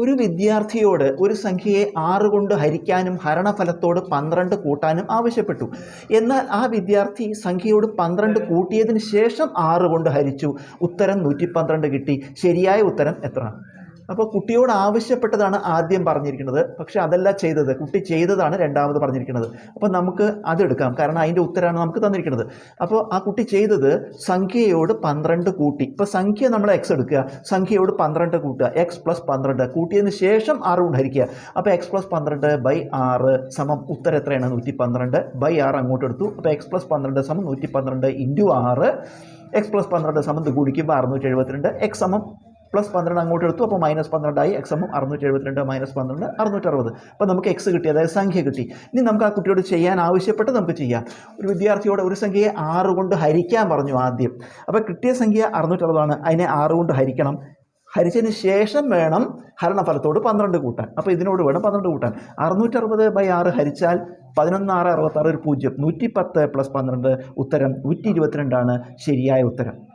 ഒരു വിദ്യാർത്ഥിയോട് ഒരു സംഖ്യയെ ആറ് കൊണ്ട് ഹരിക്കാനും ഹരണഫലത്തോട് പന്ത്രണ്ട് കൂട്ടാനും ആവശ്യപ്പെട്ടു. എന്നാൽ ആ വിദ്യാർത്ഥി സംഖ്യയോട് പന്ത്രണ്ട് കൂട്ടിയതിന് ശേഷം ആറ് കൊണ്ട് ഹരിച്ചു. ഉത്തരം നൂറ്റി കിട്ടി. ശരിയായ ഉത്തരം എത്ര അപ്പോൾ കുട്ടിയോട് ആവശ്യപ്പെട്ടതാണ് ആദ്യം പറഞ്ഞിരിക്കുന്നത്. പക്ഷേ അതല്ല ചെയ്തത്. കുട്ടി ചെയ്തതാണ് രണ്ടാമത് പറഞ്ഞിരിക്കുന്നത്. അപ്പോൾ നമുക്ക് അതെടുക്കാം. കാരണം അതിന്റെ ഉത്തരമാണ് നമുക്ക് തന്നിരിക്കുന്നത്. അപ്പോൾ ആ കുട്ടി ചെയ്തത് സംഖ്യയോട് പന്ത്രണ്ട് കൂട്ടി. ഇപ്പോൾ സംഖ്യ നമ്മൾ എക്സ് എടുക്കുക. സംഖ്യയോട് പന്ത്രണ്ട് കൂട്ടുക. എക്സ് പ്ലസ് പന്ത്രണ്ട്. കൂട്ടിയതിന് ശേഷം ആറ് കൊണ്ട് ഹരിക്കുക അപ്പോൾ എക്സ് പ്ലസ് പന്ത്രണ്ട് ബൈ ആറ് സമം ഉത്തരം എത്രയാണ്? നൂറ്റി പന്ത്രണ്ട് ബൈ ആറ് അങ്ങോട്ട് എടുത്തു. അപ്പോൾ എക്സ് പ്ലസ് പന്ത്രണ്ട് സമം നൂറ്റി പന്ത്രണ്ട് ഇന്റു ആറ്. എക്സ് പ്ലസ് പന്ത്രണ്ട് സമം കൂടിക്കുമ്പോൾ അറുന്നൂറ്റി എഴുപത്തിരണ്ട്. എക്സ് സമം പ്ലസ് പന്ത്രണ്ട് അങ്ങോട്ട് എടുത്തു. അപ്പോൾ മൈനസ് പന്ത്രണ്ടായി എക്സ് എമ്മും അറുന്നൂറ്റി എഴുപത്തിരണ്ട് മൈനസ് പന്ത്രണ്ട് അറുന്നൂറ്റി അറുപത് അപ്പോൾ നമുക്ക് എക്സ് കിട്ടി അതായത് സംഖ്യ കിട്ടി. ഇനി നമുക്ക് ആ കുട്ടിയോട് ചെയ്യാൻ ആവശ്യപ്പെട്ട് നമുക്ക് ചെയ്യാം. ഒരു വിദ്യാർത്ഥിയോട് ഒരു സംഖ്യയെ ആറ് കൊണ്ട് ഹരിക്കാൻ പറഞ്ഞു ആദ്യം. അപ്പോൾ കിട്ടിയ സംഖ്യ അറുന്നൂറ്ററുപതാണ്. അതിനെ ആറ് കൊണ്ട് ഹരിക്കണം. ഹരിച്ചതിന് ശേഷം വേണം ഹരണഫലത്തോട് പന്ത്രണ്ട് കൂട്ടാൻ. അപ്പോൾ ഇതിനോട് വേണം പന്ത്രണ്ട് കൂട്ടാൻ. അറുന്നൂറ്ററുപത് ബൈ ആറ് ഹരിച്ചാൽ പതിനൊന്ന് ആറ് അറുപത്താറ് ഒരു പൂജ്യം. നൂറ്റി പത്ത് പ്ലസ് പന്ത്രണ്ട് ഉത്തരം നൂറ്റി ഇരുപത്തിരണ്ടാണ് ശരിയായ ഉത്തരം.